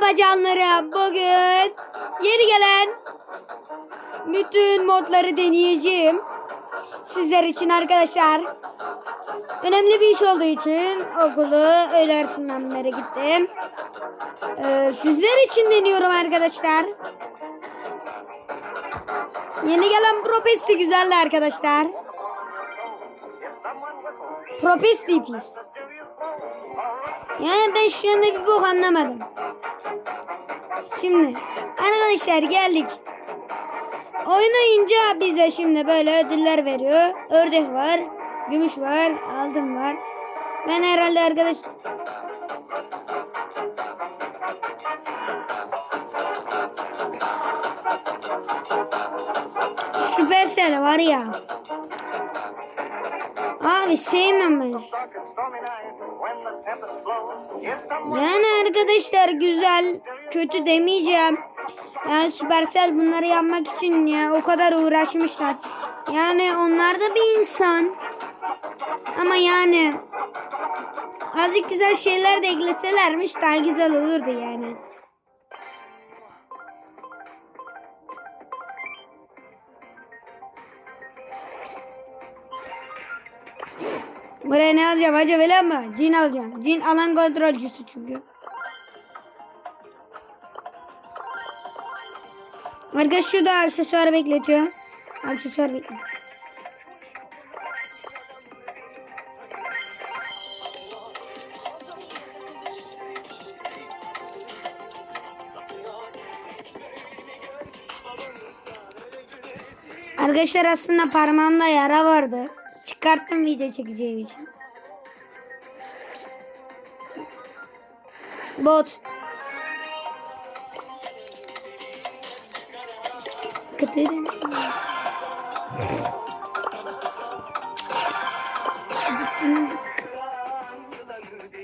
Merhaba. Bugün yeni gelen bütün modları deneyeceğim. Sizler için arkadaşlar. Önemli bir iş olduğu için okulu öğle sınavlara gittim. Ee, sizler için deniyorum arkadaşlar. Yeni gelen Propesti güzeldi arkadaşlar. Propesti pis. Yani ben şu anda bir bok anlamadım. Şimdi arkadaşlar geldik. Oynayınca bize şimdi böyle ödüller veriyor. Ördek var, gümüş var, altın var. Ben herhalde arkadaş... Süpersel var ya. Abi Yani arkadaşlar güzel, kötü demeyeceğim. Yani Supercell bunları yapmak için ya o kadar uğraşmışlar. Yani onlar da bir insan. Ama yani azıcık güzel şeyler de ekleselermiş daha güzel olurdu yani. Buraya ne alacağım acaba öyle mi? Cin alacağım. Cin alan kontrolcüsü çünkü. Arkadaş şu da aksesuar bekletiyor. Aksesuar bekletiyor. Arkadaşlar aslında parmağımda yara vardı. Çıkarttım video çekeceğim için. Bot. Kıtırın.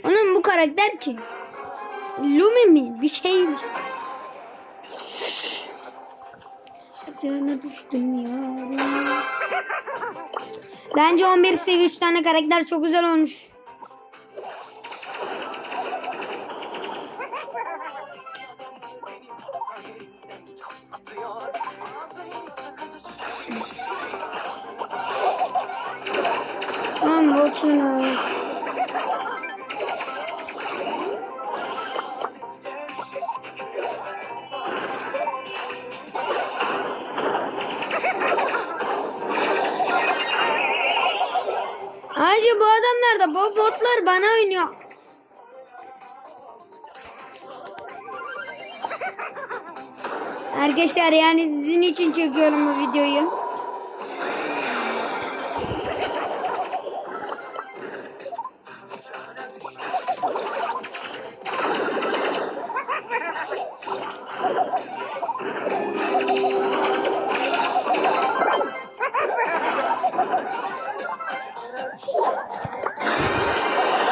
Onun bu karakter ki. Lumi mi? Bir şeymiş. Saçına düştüm ya. Bence 11 seviye 3 tane karakter çok güzel olmuş. Lan botunu. Arkadaşlar yani sizin için çekiyorum bu videoyu.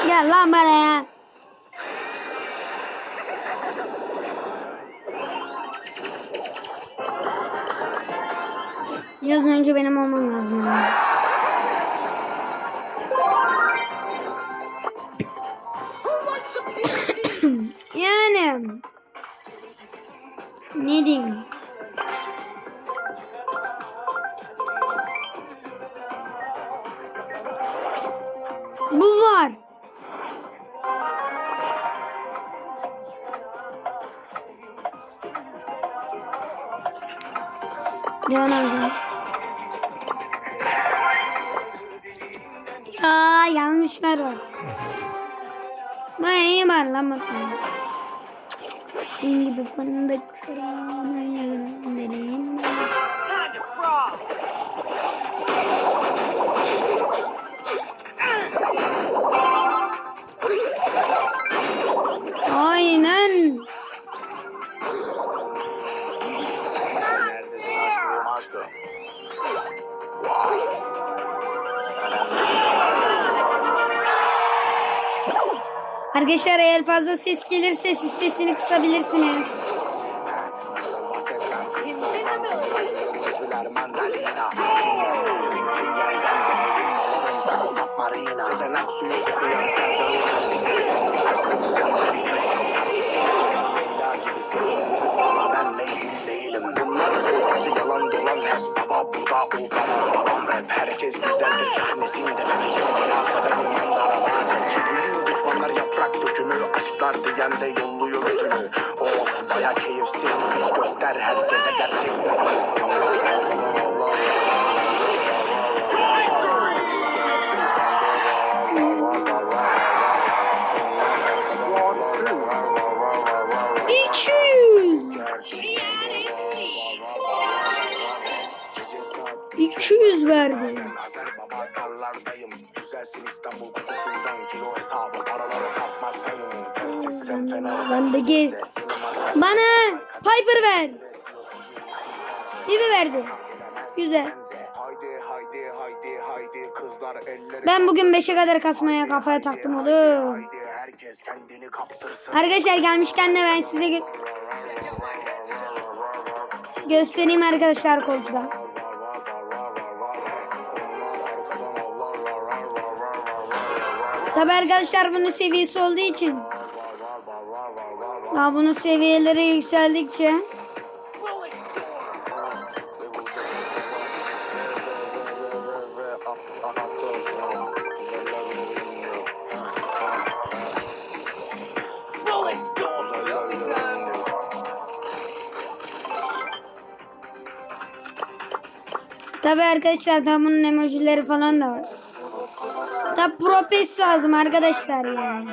Gel lan buraya. Biraz Bu var. Leon alacağım. Ya yanlışlar var. Bu iyi var lan bakalım. Senin gibi fındık kıranı aşkım? Arkadaşlar eğer fazla ses gelirse siz sesini kısabilirsiniz. Kızlar diyen de yolluyor götünü Of baya keyifsiz Piç göster herkese gerçek İki yüz. 200 verdi. Ben de gez. Bana Piper ver. Gibi verdi. Güzel. Ben bugün 5'e kadar kasmaya kafaya taktım oğlum. Arkadaşlar gelmişken de ben size gö- göstereyim arkadaşlar koltuda. Tabi arkadaşlar bunun seviyesi olduğu için daha bunun seviyeleri yükseldikçe Tabi arkadaşlar daha bunun emojileri falan da var. Tabi propes lazım arkadaşlar yani.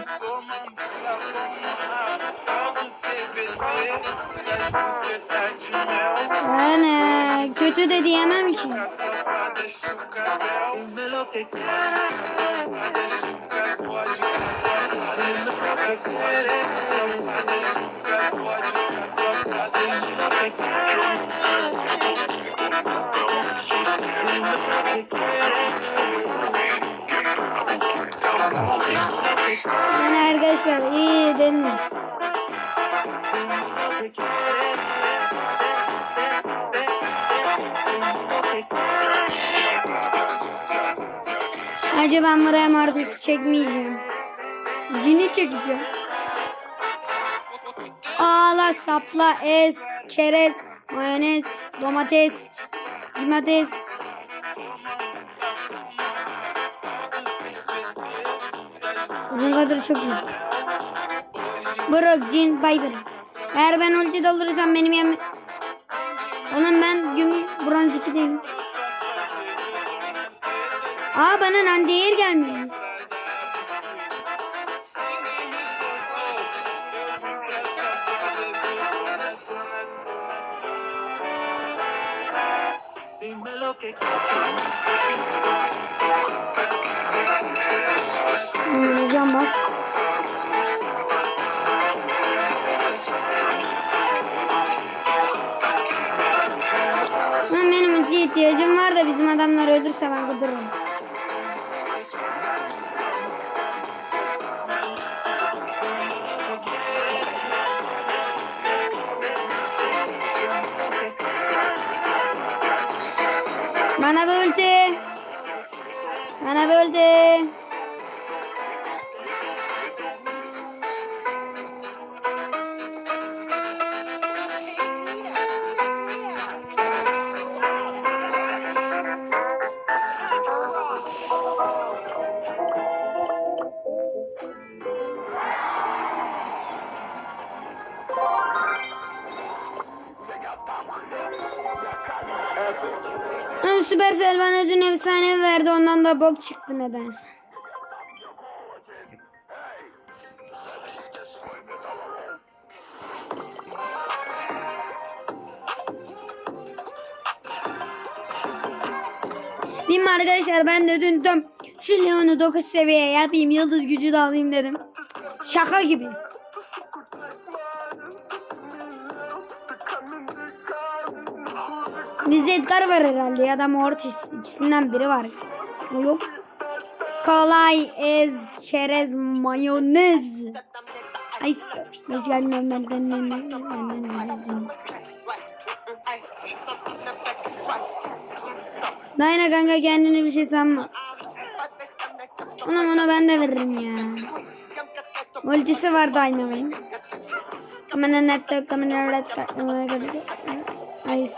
Yani kötü de diyemem ki. Yani arkadaşlar iyi değil Acaba ben buraya martısı çekmeyeceğim. Cini çekeceğim. Ağla, sapla, ez, çerez, mayonez, domates, domates. Kadar çok iyi. Brock, Jin, Piper. Eğer ben ulti doldurursam benim yem... Oğlum ben gümüş bronz 2 değilim. Aa bana Nandiyer gelmiyor. Can bas. Lan benim ultiye ihtiyacım var da bizim adamlar ölürse ben kudururum. Bana bir ulti. Bana bir. Da bok çıktı nedense. Değil mi arkadaşlar ben de dün tam şu Leon'u 9 seviyeye yapayım yıldız gücü de alayım dedim. Şaka gibi. Bizde Edgar var herhalde ya da Mortis. İkisinden biri var. Yok. Kolay, ez, çerez, mayonez. Ay, Dayana kanka kendine bir şey sanma. Ona ona ben de veririm ya. Ultisi var Dynamite. Kamera nette kamera red Ay.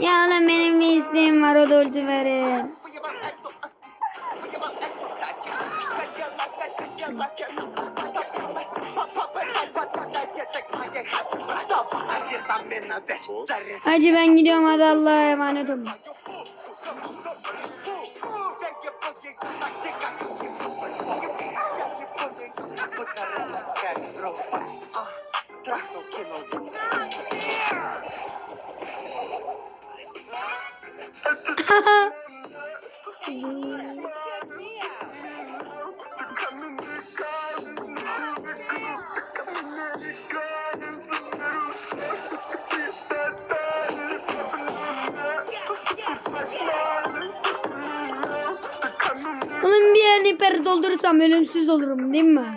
Ya lan benim bir isteğim var o da ulti verin. Hacı ben gidiyorum hadi Allah'a emanet olun. Doldurursam ölümsüz olurum değil mi?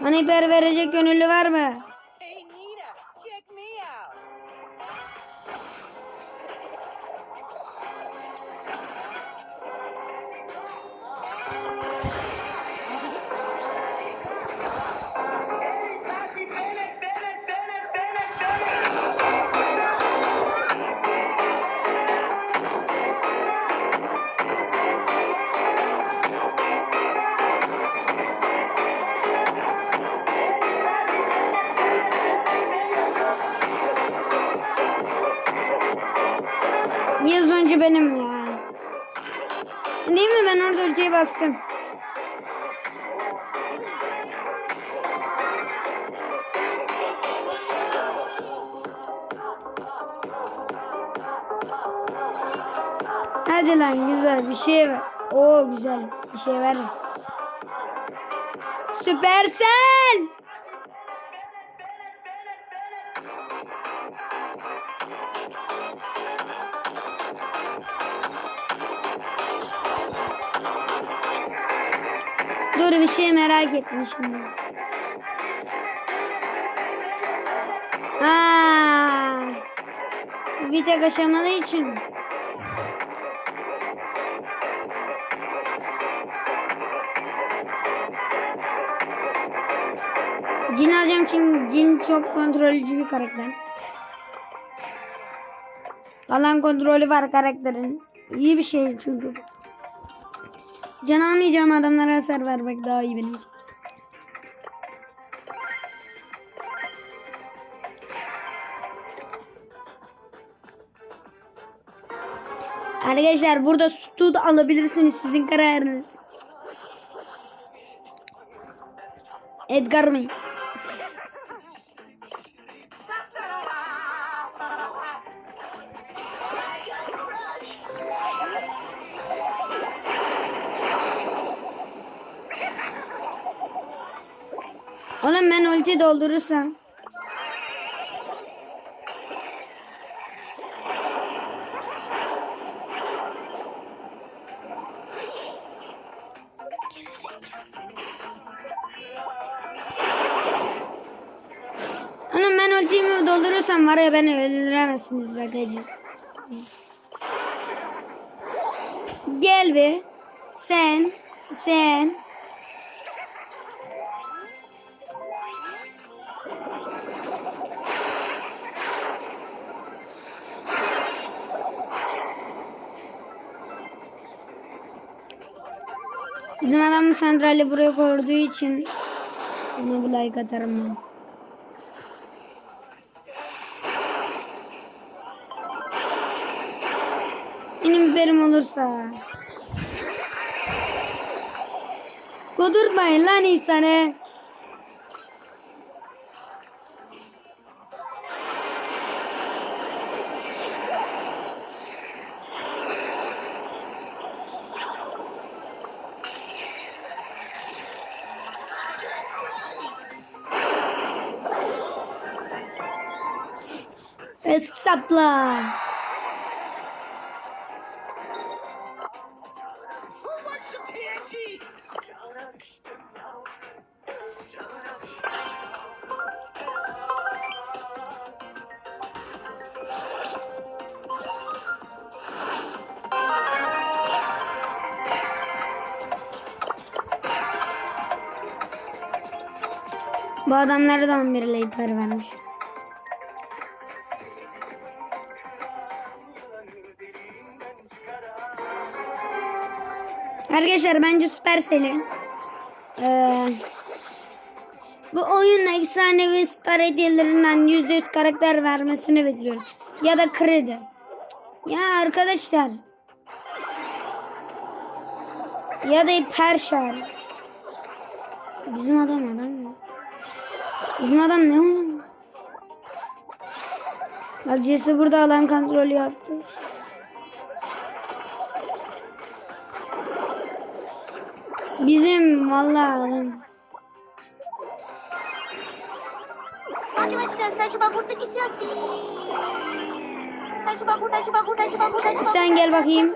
Bana hiper verecek gönüllü var bastım. Hadi lan güzel bir şey ver. Oo güzel bir şey ver. Süpersel. Dur bir şey merak ettim şimdi. Aa, bir tek aşamalı için. Cin alacağım çünkü cin çok kontrolcü bir karakter. Alan kontrolü var karakterin. İyi bir şey çünkü. Can almayacağım adamlara hasar vermek daha iyi benim için. Arkadaşlar burada sütü da alabilirsiniz sizin kararınız. Edgar mı? Oğlum ben ulti doldurursam. Oğlum ben ultimi doldurursam var ya beni öldüremezsiniz bagacı. Gel bir. Sen. Sen. Bizim santrali buraya koyduğu için ona bir like atarım ben. Benim biberim olursa. Kudurtmayın lan insanı. Hesapla. Bu adamlara da 11 leyper vermiş. Arkadaşlar bence Supercell'in eee bu oyunun efsanevi star hediyelerinden %100 karakter vermesini bekliyorum. Ya da kredi. Ya arkadaşlar. Ya da hiper şarj. Bizim adam adam ne? Bizim adam ne oğlum? Bak Jesse burada alan kontrolü yaptı. Coba kurtu, coba Sen gel bakayım.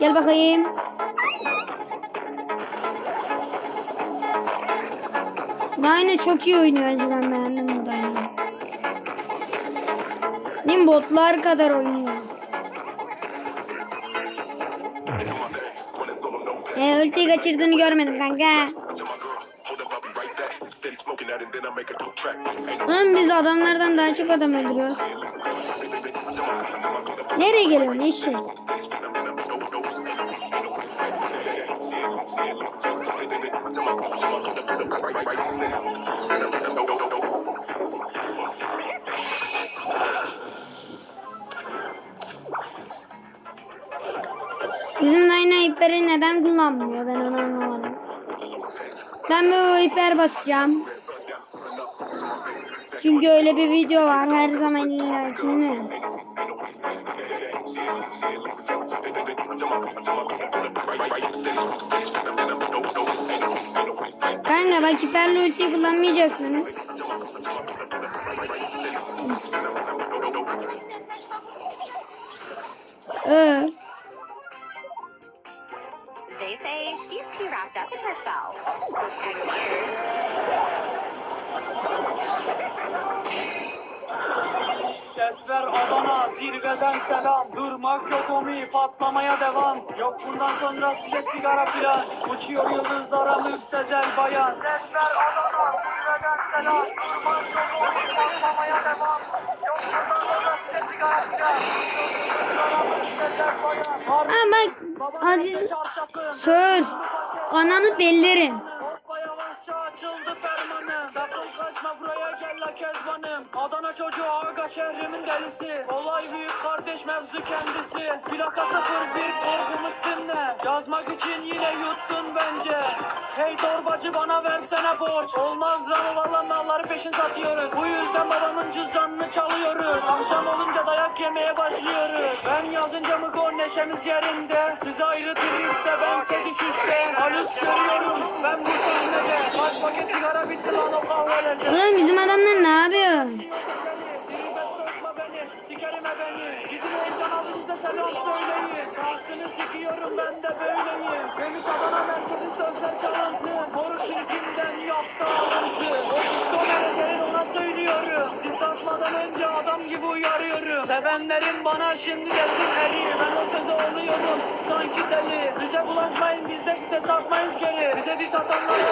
Gel bakayım. Dyna çok iyi oynuyor. Ben beğendim bu. Değil mi? Botlar kadar oynuyor. Ultiyi kaçırdığını görmedim kanka. Oğlum biz adamlardan daha çok adam öldürüyoruz. Nereye geliyor? Ne işe? Hiperi neden kullanmıyor ben onu anlamadım. Ben bu hiper basacağım. Çünkü öyle bir video var her zaman illakinde. Kanka bak hiperli ultiyi kullanmayacaksınız. Ee, zirveden selam. Durmak yok omi, patlamaya devam. Yok bundan sonra size sigara filan. Uçuyor yıldızlara müptezel bayan. Ses ver Adana, zirveden selam. Durmak yok omi, patlamaya devam. Yok bundan sonra size sigara filan. Babanın Aziz söz ananı bellerim. Sakın kaçma buraya gel la kezbanım. Adana çocuğu aga şehrimin delisi. Olay büyük kardeş mevzu kendisi. Plaka 01 korkumuz dinle. Yazmak için yine yuttun bence. Hey torbacı bana versene borç. Olmaz lan valla malları peşin satıyoruz. Bu yüzden babamın cüzdanını çalıyoruz. Akşam olunca dayak yemeye başlıyoruz. Ben yazınca mı gol neşemiz yerinde? Siz ayrı tripte bense düşüşte Halüs görüyorum ben bu sahnede Kaç paket sigara bitti selam söyleyin Kalsını sikiyorum ben de böyleyim. Demiş Adana merkezi sözler çalıntı. Moru Türk'ümden yaptı alıntı. O o meleklerin ona söylüyorum. Diz atmadan önce adam gibi uyarıyorum. Sevenlerim bana şimdi desin eli Ben o söze oluyorum. Sanki deli. Bize bulaşmayın biz de size sakmayız geri. Bize diz atanlara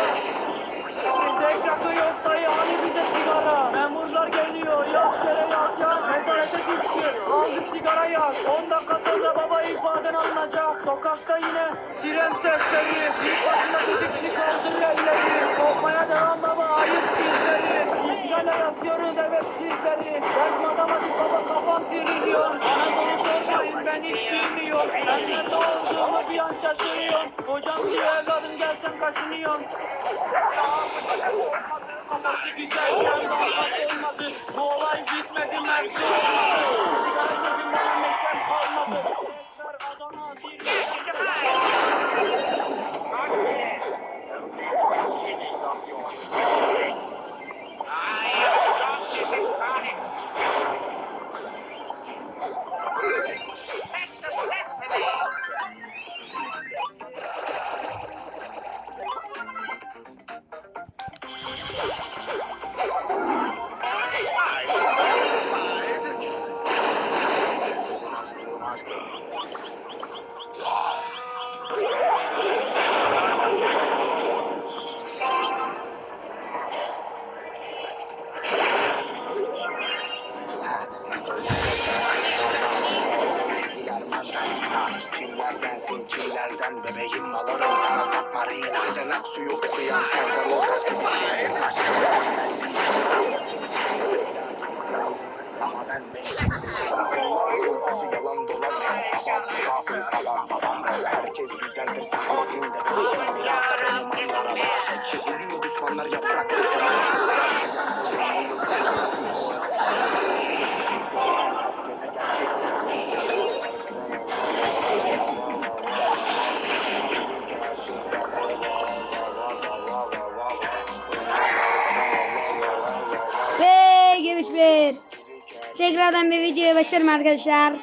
Rakı yok dayı. Hani bize sigara? Memurlar geliyor. Yak yere yak yak Nezarete düştü. Al bir sigara yak 10 dakika baba ifaden alınacak. Sokakta yine siren sesleri. Bir başına düdükçü kaldı elleri. Korkmaya devam baba. Ayıp bizleri. İlgale yazıyoruz evet sizleri. Ders matematik baba. Kafam diriliyor. Anadolu sormayın ben hiç bilmiyorum. Ben nerede olduğumu bir an şaşırıyorum. Hocam diyor evladım gelsen kaşınıyorum Kafası güzel afet olmadı. Bu olay bitmedi mevzu Sigara gözümden neşem kalmadı 有苦也 Görüşürüm arkadaşlar.